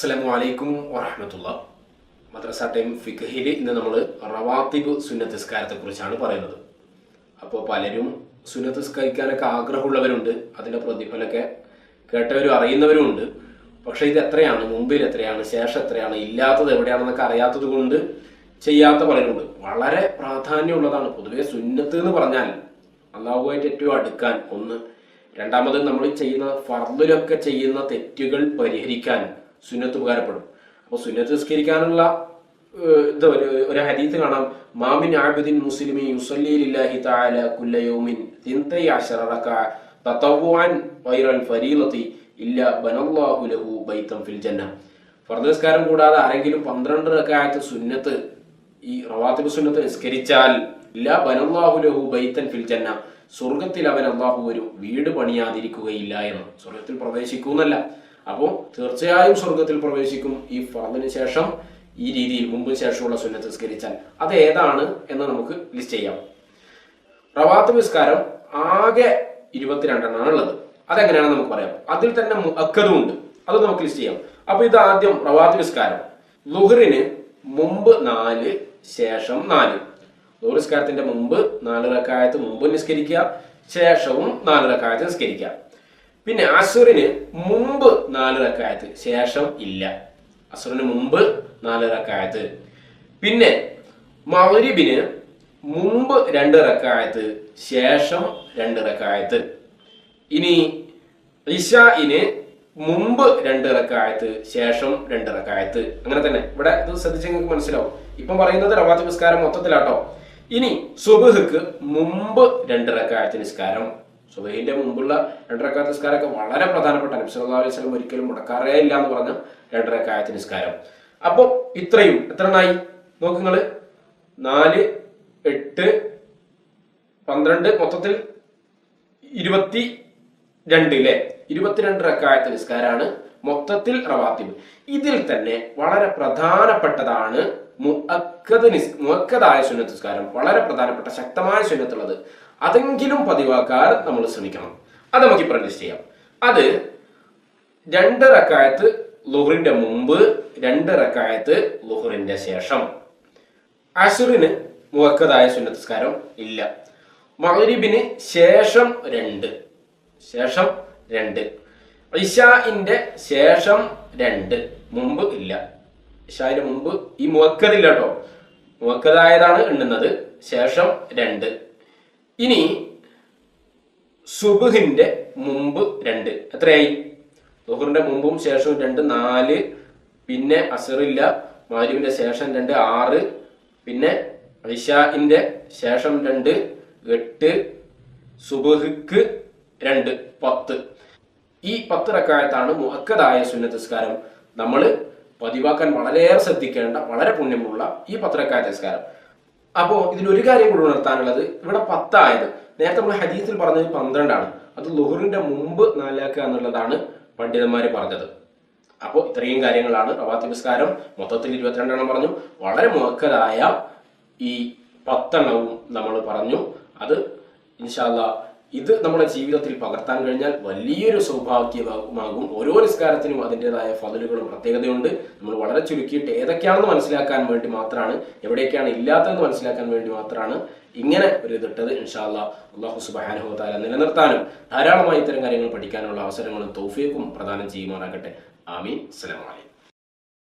അസ്സലാമു അലൈക്കും വറഹമത്തുള്ള. മദ്രസ ടൈം ഫിഖഹിൽ ഇന്ന് നമ്മൾ റവാത്തിബ് സുന്നത്ത് നിസ്കാരത്തെ പറയുന്നത്. അപ്പോൾ പലരും സുന്നത്ത് നിസ്കരിക്കാനൊക്കെ ആഗ്രഹമുള്ളവരുണ്ട് അതിന്റെ പ്രതിഫലമൊക്കെ കേട്ടവരും അറിയുന്നവരും ഉണ്ട് പക്ഷേ ഇത് എത്രയാണ് മുമ്പിൽ എത്രയാണ് ശേഷം എത്രയാണ് ഇല്ലാത്തത് എവിടെയാണെന്നൊക്കെ അറിയാത്തത് കൊണ്ട് ചെയ്യാത്ത പലരുണ്ട്. വളരെ പ്രാധാന്യമുള്ളതാണ്. പൊതുവേ സുന്നത്ത് എന്ന് പറഞ്ഞാൽ അള്ളാഹുമായിട്ട് ഏറ്റവും അടുക്കാൻ ഒന്ന്. രണ്ടാമത് നമ്മൾ ചെയ്യുന്ന ഫർദിലൊക്കെ ചെയ്യുന്ന തെറ്റുകൾ പരിഹരിക്കാൻ സുന്നത്ത് ഉപകാരപ്പെടും. അപ്പോൾ സുന്നത്ത് നിസ്കരിക്കാനുള്ള ഇത് ഒരു ഒരു ഹദീത്ത് കാണാം. മാമിൻ ആബിദിൻ മുസ്ലിമി യുസല്ലി ലില്ലാഹി തആല കുല്ല യൗമിൻ തിൻതൈ അശറ റകഅ തതവ്വുഅൻ ഗൈറൽ ഫരീലത്തി ഇല്ല ബനല്ലാഹു ലഹു ബൈതൻ ഫിൽ ജന്ന. ഫർദ് കൂടാതെ ആരെങ്കിലും പന്ത്രണ്ട് റകഅത്ത് സുന്നത്ത് ഈ റവാത്തിബ് സുന്നത്ത് നിസ്കരിച്ചാൽ ഇല്ല ബനല്ലാഹു ലഹു ബൈതൻ ഫിൽ ജന്ന. സ്വർഗത്തിൽ അവൻ അള്ളാഹു ഒരു വീട് പണിയാതിരിക്കുകയില്ല എന്ന്. സ്വർഗത്തിൽ പ്രവേശിക്കൂന്നല്ല. അപ്പോൾ തീർച്ചയായും സ്വർഗത്തിൽ പ്രവേശിക്കും ഈ ഫർദിന് ശേഷം ഈ രീതിയിൽ മുമ്പ് ശേഷമുള്ള സുന്നത്ത് നിസ്കരിച്ചാൽ അത് ഏതാണ് എന്ന് നമുക്ക് ലിസ്റ്റ് ചെയ്യാം. റവാത്ത് നിസ്കാരം ആകെ ഇരുപത്തിരണ്ടെണ്ണമാണ് ഉള്ളത്. അതെങ്ങനെയാണെന്ന് നമുക്ക് പറയാം. അതിൽ തന്നെ അക്കതും ഉണ്ട്. അത് നമുക്ക് ലിസ്റ്റ് ചെയ്യാം. അപ്പൊ ഇത് ആദ്യം റവാത്ത് നിസ്കാരം. ലുഹറിന് മുമ്പ് നാല് ശേഷം നാല്. ലുഹർ നിസ്കാരത്തിന്റെ മുമ്പ് നാല് റക്കായത്ത് മുമ്പ് നിസ്കരിക്കുക ശേഷവും നാല് റക്കായത്ത് നിസ്കരിക്കുക. പിന്നെ അസുറിന് മുമ്പ് നാല് റക്കായത്ത്. ശേഷം ഇല്ല. അസുറിന് മുമ്പ് നാല് റക്കായത്ത്. പിന്നെ മൗരിബിന് മുമ്പ് രണ്ട് റക്കായത്ത് ശേഷം രണ്ട് റക്കായത്ത്. ഇനി ഇഷായിന് മുമ്പ് രണ്ട് റക്കായത്ത് ശേഷം രണ്ട് റക്കായത്ത്. അങ്ങനെ തന്നെ. ഇവിടെ ഇത് ശ്രദ്ധിച്ച് നിങ്ങൾക്ക് മനസ്സിലാവും. ഇപ്പം പറയുന്നത് റവാത്ത് നിസ്കാരം മൊത്തത്തിലാട്ടോ. ഇനി സുബഹ്ക്ക് മുമ്പ് രണ്ട് റക്കായത്ത് നിസ്കാരം. സുബഹിന്റെ മുമ്പുള്ള രണ്ടരക്കാത്ത നിസ്കാരമൊക്കെ വളരെ പ്രധാനപ്പെട്ട നബ്സല്ലാ വസല്ലം ഒരിക്കലും മുടക്കാറേ ഇല്ല എന്ന് പറഞ്ഞ രണ്ട് റക്കായത്ത് നിസ്കാരം. അപ്പോൾ ഇത്രയും എത്ര എണ്ണായി നോക്ക് നിങ്ങൾ. നാല് എട്ട് പന്ത്രണ്ട് മൊത്തത്തിൽ ഇരുപത്തി രണ്ട് അല്ലേ ഇരുപത്തിരണ്ട് റക്കായത്ത് നിസ്കാരാണ് മൊത്തത്തിൽ റവാത്തിബ്. ഇതിൽ തന്നെ വളരെ പ്രധാനപ്പെട്ടതാണ് മുഅക്കദ് നിസ് മുഅക്കദായ സുന്നത്ത് നിസ്കാരം. വളരെ പ്രധാനപ്പെട്ട ശക്തമായ സുന്നത്തുള്ളത്. അതെങ്കിലും പതിവാക്കാൻ നമ്മൾ ശ്രമിക്കണം. അത് നമുക്ക് ഇപ്പോൾ ചെയ്യാം. അത് രണ്ട് റക്കായത്ത് ലുഹറിന്റെ മുമ്പ് രണ്ട് റക്കായത്ത് ലുഹറിന്റെ ശേഷം. അസുറിന് മുഖക്കതായ സുന്നസ്കാരം ഇല്ല. മഹരിബിന് ശേഷം രണ്ട്. ശേഷം രണ്ട്. ഇഷാഇന്റെ ശേഷം രണ്ട്. മുമ്പ് ഇല്ല. ഇഷാന്റെ മുമ്പ് ഈ മുഖക്കതില്ല കേട്ടോ. മുഖക്കതായതാണ് എണ്ണുന്നത്. ശേഷം രണ്ട്. ഇനി സുബുഹിന്റെ മുമ്പ് രണ്ട്. എത്രയായി? ദുഹറിന്റെ മുമ്പും ശേഷവും രണ്ട് നാല്. പിന്നെ അസറില്ല മാരിവിന്റെ ശേഷം രണ്ട് ആറ്. പിന്നെ ഐഷാഹിന്റെ ശേഷം രണ്ട് എട്ട്. സുബുഹിക്ക് രണ്ട് പത്ത്. ഈ പത്ത് റക്കായത്താണ് മുഹക്കതായ സുന്നതസ്കാരം. നമ്മൾ പതിവാക്കാൻ വളരെയേറെ ശ്രദ്ധിക്കേണ്ട വളരെ പുണ്യമുള്ള ഈ പത്രക്കായ റക്കായത്ത് നിസ്കാരം അപ്പോ ഒരു കാര്യം കൂടി ഉണർത്താനുള്ളത് ഇവിടെ പത്തായത് നേരത്തെ നമ്മൾ ഹദീസിൽ പറഞ്ഞത് പന്ത്രണ്ടാണ്. അത് ലുഹറിന്റെ മുമ്പ് നാലാക്കുക എന്നുള്ളതാണ് പണ്ഡിതന്മാര് പറഞ്ഞത്. അപ്പോൾ ഇത്രയും കാര്യങ്ങളാണ് റവാത്തി പുസ്കാരം മൊത്തത്തിൽ ഇരുപത്തിരണ്ടെണ്ണം പറഞ്ഞു. വളരെ മുഹക്കതായ ഈ പത്തെണ്ണവും നമ്മൾ പറഞ്ഞു. അത് ഇൻഷാല്ല ഇത് നമ്മുടെ ജീവിതത്തിൽ പകർത്താൻ കഴിഞ്ഞാൽ വലിയൊരു സൗഭാഗ്യമാകും. ഓരോ നിസ്കാരത്തിനും അതിന്റെതായ ഫതിലുകളും പ്രത്യേകതയുണ്ട്. നമ്മൾ വളരെ ചുരുക്കിയിട്ട് ഏതൊക്കെയാണെന്ന് മനസ്സിലാക്കാൻ വേണ്ടി മാത്രമാണ് എവിടെയൊക്കെയാണ് ഇല്ലാത്തതെന്ന് മനസ്സിലാക്കാൻ വേണ്ടി മാത്രമാണ് ഇങ്ങനെ ഒരു ഇതിട്ടത് ഇൻഷാല്ല അള്ളാഹു സുബാനുഹോതാല നിലനിർത്താനും ധാരാളമായി ഇത്തരം കാര്യങ്ങൾ പഠിക്കാനുള്ള അവസരങ്ങളും തൗഫീഖും പ്രദാനം ചെയ്യുമാറാകട്ടെ. ആമീൻ. അസ്സലാമു അലൈക്കും.